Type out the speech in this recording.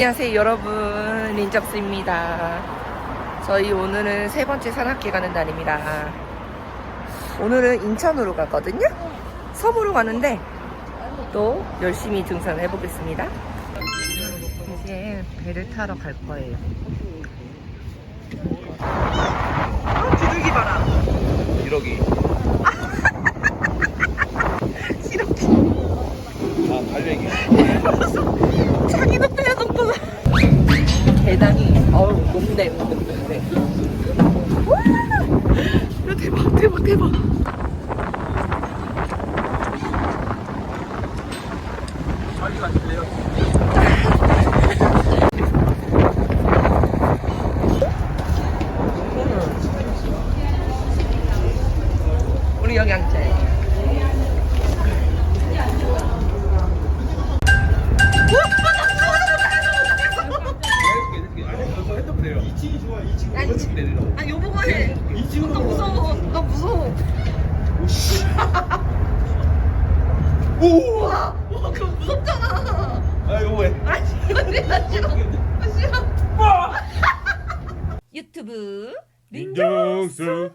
안녕하세요 여러분. 린적스입니다. 저희 오늘은 세 번째 산악회 가는 날입니다. 오늘은 인천으로 가거든요? 섬으로 가는데 또 열심히 등산을 해보겠습니다. 이제 배를 타러 갈 거예요. 어, 두들기 봐라. 1억이. 이렇게 아, 달래기. 계단이 어우 높네 높네. 와! 이거 대박 대박 대박? 우리 여기 앉자 요 핸드폰 내려. 2층이 좋아, 2층. 야, 이층. 내리라. 아 여보가 해. 나 무서워. 나 무서워. 오! 와, 와 그거 무섭잖아. 아, 이거 왜? 아 싫어, 나 싫어. 나 싫어. 유튜브 민정수.